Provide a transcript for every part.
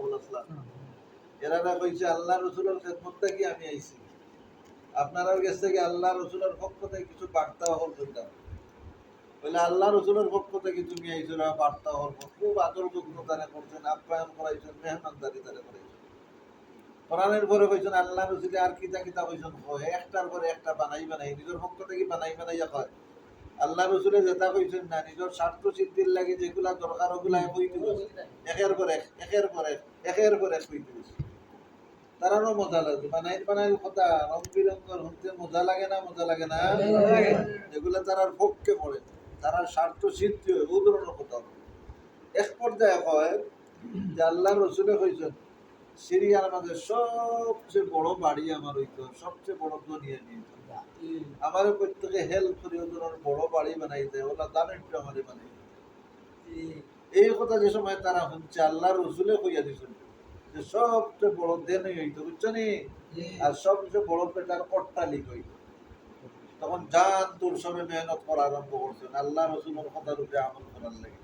কবুল আসলাম। এরা কইছে, আল্লাহ রসুলের খেদমত থেকে আমি আইছি। আপনার কাছ থেকে আল্লাহ রসুলের পক্ষ থেকে কিছু বার্তা হল বলে আল্লাহ রসুলের পক্ষ থেকে তুমি না, বার্তা হল খুব আদর যত্ন তারা করছেন, আপ্যায়ন করাইছেন, মেহমানদারি তারা করাইছেন। কোরআনের পরে কইছেন, আল্লাহ রসুলে আর কিতা কিতা কইছেন? হয় একটার পরে একটা বানাই বানাই, নিজের পক্ষ থেকে বানাই বানাইয়া কয়। আল্লাহ রসুলে যেটা কইছেন না, নিজের স্বার্থ সিদ্ধির লাগে যেগুলা দরকার ওগুলা একের পর এক, একের পর এক। একের পর এক কই দিবস তারারও মজা লাগে বানাই বানাই কথা রং বিরঙ্গর হতে মজা লাগে না মজা লাগে না? এগুলা তারার পক্ষে পড়ে তারার স্বার্থ সিদ্ধি হয় ও ধরনের কথা এক পর্যায়ে হয় যে আল্লাহ রসুলে কইছেন সিরিয়ার মাঝে সবচেয়ে বড় বাড়ি আমার হইতো সবচেয়ে বড় দুনিয়া নিয়ে আমার প্রত্যেকে হেল্প করি ও ধরনের বড় বাড়ি বানাই দেয় ওলা দামের আমাদের বানাই। এই কথা যে সময় তারা শুনছে আল্লাহ রসুলে কইয়া দিছেন যে সবচেয়ে বড় দেনই হইতো বুঝছ নি? আর সবচেয়ে বড় পেটার অট্টালিক হইতো। তখন জান তোর সবে মেহনত করা আরম্ভ করছেন আল্লাহ রসুলের কথার উপরে আমল করার লাগে।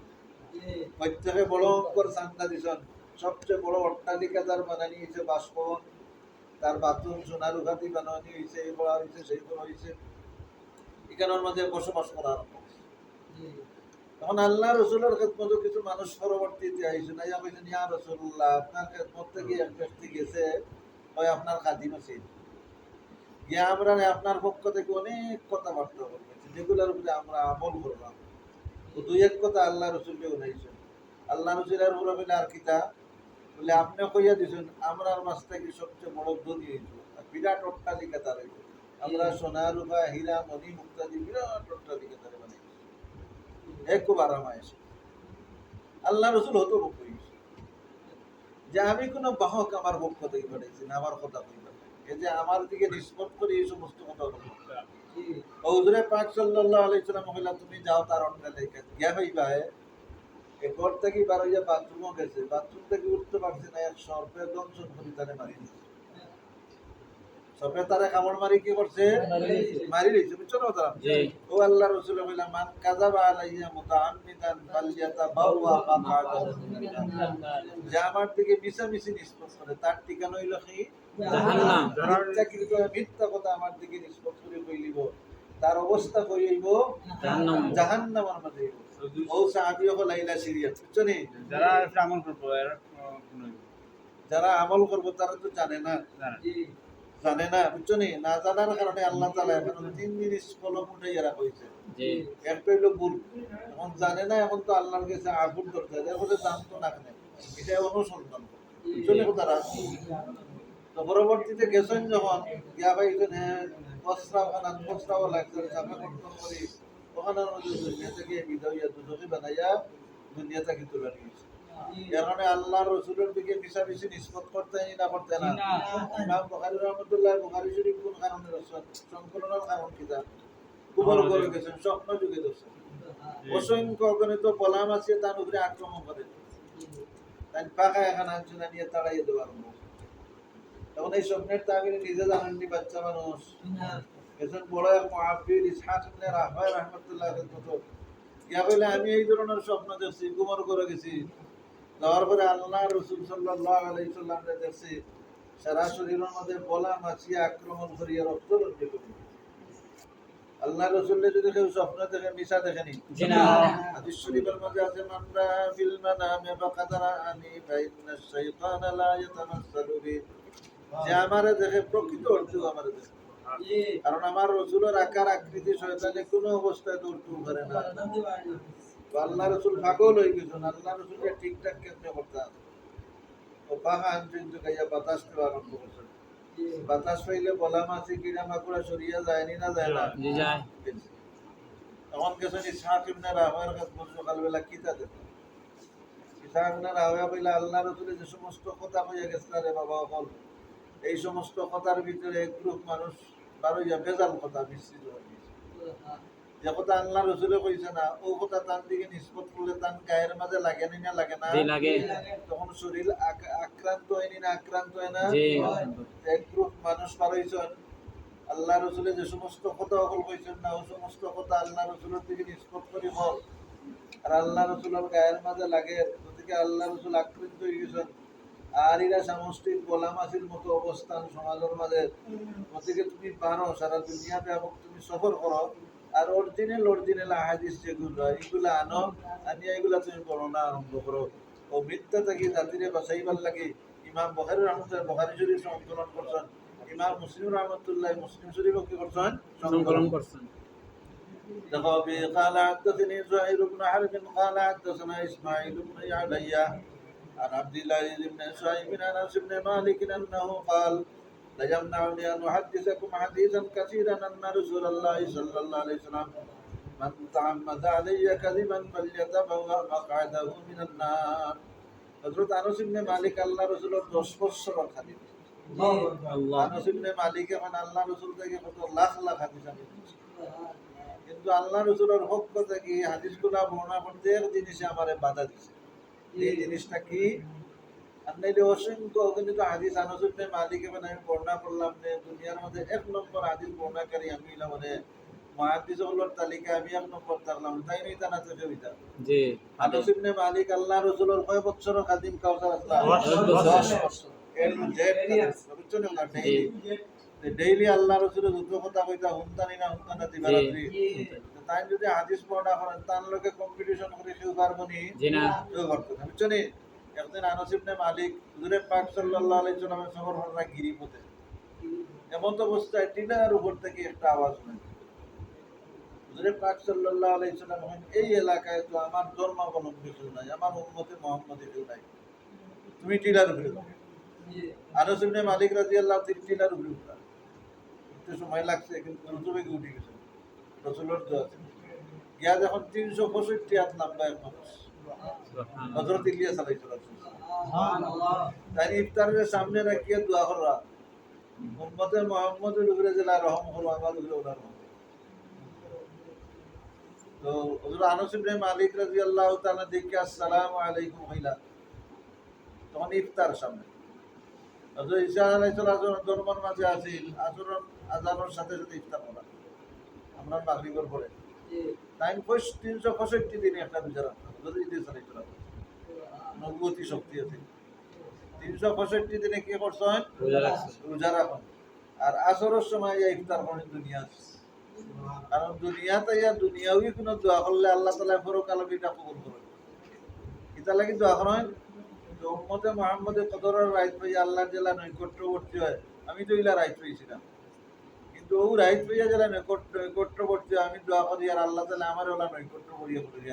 প্রত্যেকে বড় করে দিছেন। সবচেয়ে বড় অট্টালিকা তার বানানি হয়েছে বাসভবন তার বাথরুম সোনার উঘাতি বানানি হয়েছে এই করা হয়েছে সেই করা হয়েছে এখানের মাঝে বসবাস করা আরম্ভ করছে। তখন আল্লাহ রসুলের খেদমত কিছু মানুষ পরবর্তীতে আইসে না ইয়া কইছেন ইয়া রসুল্লাহ আপনার খেদমত থেকে এক ব্যক্তি গেছে হয় আপনার খাদিম আছে। গিয়া আমরা আপনার পক্ষ থেকে অনেক কথাবার্তা বলতেছি যেগুলোর উপরে আমরা আমল করলাম। তো দুই এক কথা আল্লাহ রসুলকে উনাইছেন আল্লাহ রসুলের উপরে বলে আর কিতা? বলে, আপনি কইয়া দিছেন, আমরার মাছ থেকে সবচেয়ে বড় ধনী হইতো বিরাট অট্টালিকা তার আমরা সোনা রূপা, হীরা, মণি, মুক্তাদি, বিরাট অট্টালিকা তার খুব আল্লাহ রসুল হতো বকই যে আমি কোনো বাহক আমার পক্ষ থেকে না আমার কথা কইবার এই যে আমার দিকে নিষ্পত করে এই সমস্ত কথা হুজুরে পাক সাল্লাম তুমি যাও তার অট্টালিকা গিয়া হইবা এ ঘর থেকে বার হইয়া বাথরুমও গেছে। বাথরুম থেকে উঠতে পারছে না এক সর্পে দংশন করি তারে মারি সর্পে তারে কামড় মারি কি করছে? মারি দিছে বুঝছ না কথা জি। ও আল্লাহ রসুল কইলা মান কাযাবা আলাইয়া মুতাআম্মিদান ফালইয়াতাবাওয়া মাকআদাহু যে আমার দিকে মিশামিশি নিষ্পত করে তার ঠিকানা হইল কি? জাহান্নাম। মিথ্যাকৃত মিথ্যা কথা আমার দিকে নিষ্পত করে কইলিব তার অবস্থা কই হইব জাহান্নাম। জাহান্নামের মধ্যে হইব। ও সাহাবীও লাইলা সিরিয়াস বুঝছ নি? যারা আমল করব যারা আমল করব তারা তো জানে না। জানে না। বুঝছ নি? জানার কারণে আল্লাহ তাআলা এখন তিন জিনিস কলম উঠে এরা জি। একটা হইল ভুল। এখন জানে না এখন তো আল্লাহর কাছে আগুন করতে এরপরে জানতো না কেন এটা অনুসন্ধান। বুঝছ কথাটা? তো পরবর্তীতে গেছেন যখন গিয়া পাইছেন হ্যাঁ প্রস্রাব খানান প্রস্রাব লাগছে চাপা কর্তন করি ওখানে দুনিয়া থেকে বিদায় দুজনে বানাইয়া দুনিয়া থেকে তুলে নিয়েছে। আল্লাহ রসুলের দিকে মিশামিশি নিষ্পত করতে না করতে না। ইমাম বুখারী রহমতুল্লাহ বুখারী শরীফ কোন কারণে সংকলনের কারণ কি তা কুবর করে গেছেন স্বপ্ন যুগে দর্শন অসংখ্য অগণিত বলাম আছে তার উপরে আক্রমণ করে। তাই পাকা এখন আলোচনা নিয়ে তাড়াইয়ে দেওয়া আরম্ভ করছে। তখন এই স্বপ্নের তাগিরে নিজে জানেননি বাচ্চা মানুষ। এজন বড় এক মহাবীর ইসহাক ইবনে রাহওয়াই রাহমাতুল্লাহ এর মতো। ইয়া বলে আমি এই ধরনের স্বপ্ন দেখছি গুমর করে গেছি। যাওয়ার পরে আল্লাহ রসুল সাল্লাল্লাহু আলাইহি সাল্লাম দেখছি সারা শরীরের মধ্যে বলা মাছিয়া আক্রমণ করিয়া রক্ত করি আল্লাহ যদি কেউ স্বপ্ন দেখে মিশা দেখেনি হাদিস শরীফের মধ্যে আছে মানরা বিল মানামে ফাকাদারা আনি ফাইন্না শাইতানা লা ইয়াতামাসসালু বি। যে আমারে দেখে প্রকৃত অর্থে আমারে দেখে। কারণ আমার রসুলের আকার আকৃতি শয়তানে কোনো অবস্থায় দৌড়তে পারে না। আল্লাহ রসুল পাগল হয়ে গেছেন। আল্লাহ রসুলকে ঠিকঠাক কেমনে করতে হবে। ও পাহা আনছেন তো গাইয়া বাতাস দেওয়া আরম্ভ করছেন। বাতাস পাইলে বলা মাছি কিনা মাকুড়া সরিয়া যায়নি না যায় না? তখন গেছেন ইসহাক ইবনে রাহওয়ার কাছে সকালবেলা কিতা দেন ইসহাক ইবনে রাহওয়া বলে আল্লাহ রসুলে যে সমস্ত কথা হইয়া গেছিল রে বাবা বল। এই সমস্ত কথার ভিতরে এক গ্রুপ মানুষ বারোইয়া বেজাল কথা মিশ্রিত হয়ে গেছে। যে কথা আল্লাহ রসুলে কইছে না ও কথা তার দিকে নিষ্পত করলে তার গায়ের মাঝে লাগে নি না? লাগে। না তখন শরীর আক- আক্রান্ত হয়নি না আক্রান্ত হয় না? জি। এক গ্রুপ মানুষ বারোইছেন আল্লাহ রসুলে যে সমস্ত কথা অকল কইছেন না ও সমস্ত কথা আল্লাহ রসুলের দিকে নিষ্পত করি হল। আর আল্লাহ রসুলের গায়ের মাঝে লাগে ওদিকে আল্লাহ রসুল আক্রান্ত হয়ে গেছেন। আর এরা সামষ্টিক গোলাম আসির মতো অবস্থান সমাজের মাঝে গতিকে তুমি পারো সারা দুনিয়া ব্যাপক তুমি সফর করো আর অরিজিনাল অরিজিনাল হাদিস যেগুলো এগুলো আনো আনিয়া এগুলা তুমি বর্ণনা আরম্ভ করো ও মিথ্যা থাকি জাতিরে বাঁচাইবার লাগে ইমাম বখারি রহমতুল্লাহ বখারি শরীফ সংকলন করছেন ইমাম মুসলিম রহমতুল্লাহ মুসলিম শরীফ কি করছেন সংকলন করছেন দেখো قال حدثني زهير بن حرب قال حدثنا اسماعيل بن عليا عن عبد الله بن شعيب عن انس بن مالك انه قال لا يمنعني ان احدثكم حديثا كثيرا ان رسول الله صلى الله عليه وسلم من تعمد علي كذبا فليتبوأ مقعده من النار হযরত আনাস ইবনে মালিক আল্লাহ রাসূলের 10 বছর খাদিম আল্লাহ আনাস ইবনে মালিক এখন আল্লাহ রাসূল থেকে কত লাখ লাখ হাদিস আমি কিন্তু আল্লাহ রসুলের পক্ষ থেকে হাদিসগুলা বর্ণনা করতে এক জিনিসে আমারে বাধা দিছে এই জিনিসটা কি নাইলে অসংখ্য কিন্তু হাদিস আনসুবনে মালিক এবং আমি বর্ণনা করলাম যে দুনিয়ার মধ্যে এক নম্বর হাদিস বর্ণাকারী আমি মানে মহাদিস তালিকা আমি এক নম্বর থাকলাম তাই নই তা না থেকে হইতা জি। আনসুবনে মালিক আল্লাহ রসুলের কয় বছর খাদিম কাউসার আসলাম? দশ বছর। দশ বছর এর মধ্যে ডেইলি ডেইলি। আল্লাহ রসুলের যুদ্ধ কথা কইতা হুমতানি না হুমতানা দিবা রাত্রি তাই যদি হাদিস পড়া করেন তার লোকে কম্পিটিশন করে কেউ পারব নি। জি না। কেউ পারতো না। বুঝছ নি একদিন আনাস ইবনে মালিক হুজুরে পাক সাল্লাল্লাহু আলাইহি সাল্লামের সফর হররা গিরিপথে এমন অবস্থায় টিলার উপর থেকে একটা আওয়াজ শুনে হুজুরে পাক সাল্লাল্লাহু আলাইহি সাল্লাম এই এলাকায় তো আমার ধর্মাবলম্বী কেউ নাই, আমার উম্মতে মুহাম্মদী কেউ নাই। তুমি টিলার উপরে আনাস ইবনে মালিক রাদিয়াল্লাহু তিনি টিলার উপরে উঠলেন। একটু সময় লাগছে, কিন্তু দ্রুত বেগে উঠে গেছে রসুলের দোয়া। গিয়া যখন তিনশো পঁয়ষট্টি হাত এক মানুষ হজরত ইলিয়াস আলাই তাই ইফতারের সামনে রাখিয়া দোয়া করা। মোহাম্মদের মোহাম্মদের উপরে জেলা রহম হলো আমার উপরে ওনার তো হজরত আনস ইবনে মালিক রাদিয়াল্লাহু তাআলা দেখে আসসালামু আলাইকুম হইলা। তখন ইফতার সামনে। হজরত ঈসা আলাইহিস সালাম ধর্মের মাঝে আছিল আচরণ আজানের সাথে সাথে ইফতার করা। আমরা মাগরিবের পরে। টাইম তিনশো পঁয়ষট্টি দিনে একটা বিচার চলা নবতী শক্তি আছে। তিনশো পঁয়ষট্টি দিনে কি করছেন রোজা রাখুন। আর আসরের সময় ইয়া ইফতার করেন দুনিয়া। কারণ দুনিয়াতে ইয়া দুনিয়াওই কোনো দোয়া করলে আল্লাহ তালা পরকাল এটা কবুল করেন এটা লাগি দোয়া করেন। তো উম্মতে মোহাম্মদে কদরের রাইত পাইয়া আল্লাহ জেলা নৈকট্যবর্তী হয়। আমি তো ইলা রাইত পাইছিলাম কিন্তু ও রাইত পাইয়া জেলা নৈকট্য নৈকট্যবর্তী হয়, আমি দোয়া করি আর আল্লাহ তালা আমার ওলা নৈকট্য করিয়া করিয়া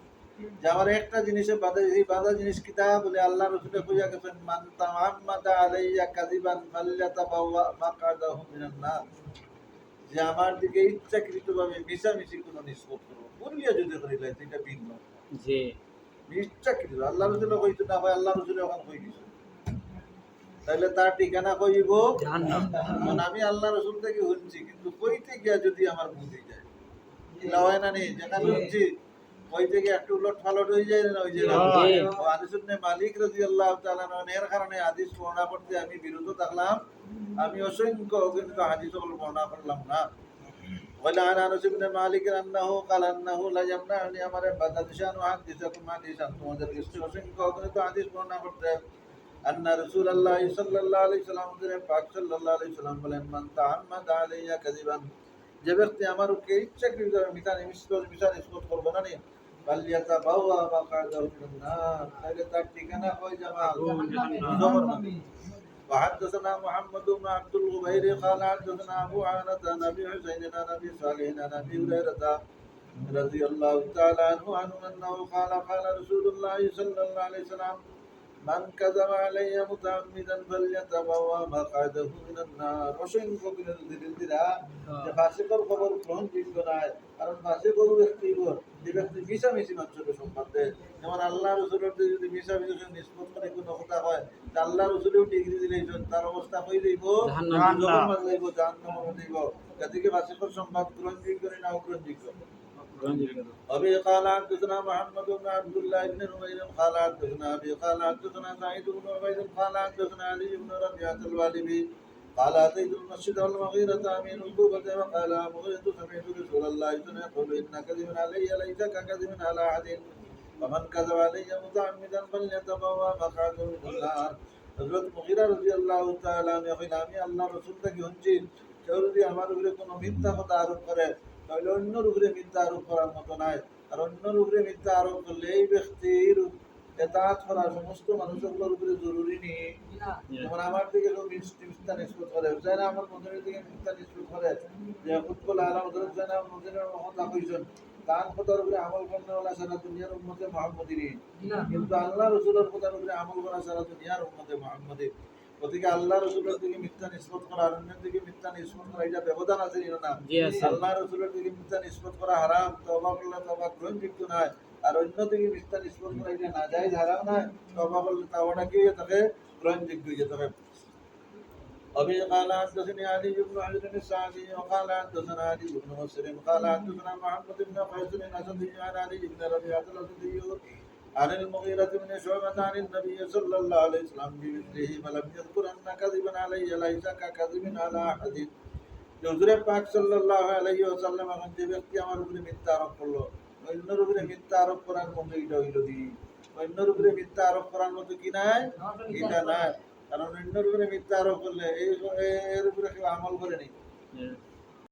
যে আমার একটা জিনিসে বাধা এই বাধা জিনিস কিতাব বলে আল্লাহ রসুলে কইয়া গেছেন মান আলাইয়া কাযিবান ফাল্যাতাবাওয়া মাকাদাহু মিনান নার। যে আমার দিকে ইচ্ছাকৃতভাবে মিশামিশি কোনো নিষ্পত করব বলিয়া যদি করিলে এটা ভিন্ন। জি। ইচ্ছাকৃত আল্লাহ রসুলে কইতো না ভাই আল্লাহ রসুলে ওখানে কই গেছে তাহলে তার ঠিকানা কইব? কারণ আমি আল্লাহ রসুল থেকে শুনছি কিন্তু কইতে গিয়া যদি আমার হয়ে যায় লাওয়ায় না নেই যেখানে শুনছি কইতে গিয়ে একটু উলট পালট হয়ে যায় না ওই যে জি। আদিসুন্নে মালিক রাদিয়াল্লাহু তাআলা এর কারণে হাদিস বর্ণনা করতে আমি বিরত থাকলাম আমি অসংখ্য কিন্তু হাদিস বর্ণনা করলাম না ولا عن انس بن مالك انه قال انه لا يمنعني امر بدل شان حديثكم حديثا তোমাদের কাছে অসংখ্য কিন্তু হাদিস বর্ণনা করতে أن رسول الله صلى الله عليه وسلم পাক সাল্লাল্লাহু আলাইহি সাল্লাম বলেন মান তাহাম্মাদ আলাইয়া কাযিবান যে ব্যক্তি আমার কে ইচ্ছা কৃত মিথ্যা মিশ্র মিশান ইসমত করবে না নি বালিয়াতা বাওয়া মাকাদাহু মিনান নার তাহলে তার ঠিকানা হয় জামাল জহন্নাম وحدثنا محمد بن عبد الغبير قال حدثنا ابو عانة عن ابي حسين عن ابي صالح عن ابي هريرة رضي الله تعالى عنه عنه انه قال قال رسول الله صلى الله عليه وسلم মান কাযাবা আলাইয়া মুতাআম্মিদান ফালইয়াতাবাওয়া মাকআদাহু মিনান নার অসংখ্য বিরোধী দিলদিরা যে ফাসিকর খবর গ্রহণযোগ্য নয় কারণ ফাসিকর ব্যক্তিগর যে ব্যক্তি মিশামিশি মানুষের সম্বন্ধে যেমন আল্লাহ রসুলের যদি মিশামিশি নিষ্পত করে কোনো কথা হয় তা আল্লাহ রসুলেও ডিগ্রি দিলেইছেন তার অবস্থা হয়ে যাইব জাহান্নাম। জগৎ মাঝ যাইব জাহান্নাম যাইব যাদিকে ফাসিকর সংবাদ গ্রহণযোগ্য না অগ্রহণযোগ্য أبي قال حدثنا محمد بن عبد الله بن نمير قال حدثنا أبي قال حدثنا سعيد بن عبيد قال حدثنا علي بن ربيعة الوالبي قال أتيت المسجد والمغيرة أمين الكوفة وقال مغيرة سمعت رسول الله صلى الله عليه وسلم يقول إن كذب علي ليس ككذب على أحد ومن كذب علي متعمدا فليتبوأ مقعده من النار হযরত মুগীরা রাদিয়াল্লাহু তাআলা আমি এখন আমি আল্লাহর রাসূল থেকে শুনছি কেউ যদি আমার উপরে কোনো মিথ্যা কথা আরোপ করে তাহলে অন্যর উপরে মিথ্যা আরোপ করার মতো নাই আর অন্যর উপরে মিথ্যা আরোপ করলে এই ব্যক্তির এতাত করা সমস্ত মানুষগুলোর উপরে জরুরি নেই। যেমন আমার দিকে লোক মিথ্যা নিষ্পত করে। না আমার মন্দিরের দিকে মিথ্যা নিষ্পত করে। যে ফুটবল আলাম হুসাইন আমার মন্দিরের কথা আকর্ষণ তার কথার উপরে আমল করতে হলে সারা দুনিয়ার উন্মতে মহাম্মদিনী কিন্তু আল্লাহ রসুলের কথার উপরে আমল করা সারা দুনিয়ার উন্মতে মোহাম্মদী। গতিকে আল্লাহ রসুলের দিকে মিথ্যা নিষ্পত করা আর অন্যের দিকে মিথ্যা নিষ্পত করা এটা ব্যবধান আছে না জি আছে। আল্লাহ রসুলের দিকে মিথ্যা নিষ্পত করা হারাম তবা করলে তবা গ্রহণযোগ্য নয় আর অন্য দিকে মিথ্যা নিষ্পত করা এটা না যায় হারাম নয় তবা করলে তাওয়াটা কি হয়ে থাকে গ্রহণযোগ্য হয়ে থাকে أبي قال حدثني علي بن حجر السعدي وقال حدثنا علي بن مسلم قال حدثنا محمد بن قيس الأسدي عن علي بن ربيعة الأسدي عن المغيرة بن شعبة عن النبي صلى الله عليه وسلم بمثله فلم يذكر أن كذبا علي ليس ككذب على أحد হুজুরে পাক সাল্লাল্লাহু আলাইহি ওয়াসাল্লাম এখন যে ব্যক্তি আমার উপরে মিথ্যা আরোপ করলো অন্যের উপরে মিথ্যা আরোপ করার মতো এটা হইল কি অন্যের উপরে মিথ্যা আরোপ করার মতো কি নাই এটা নাই কারণ অন্যের উপরে মিথ্যা আরোপ করলে এই এ- এর উপরে কেউ আমল করে নেই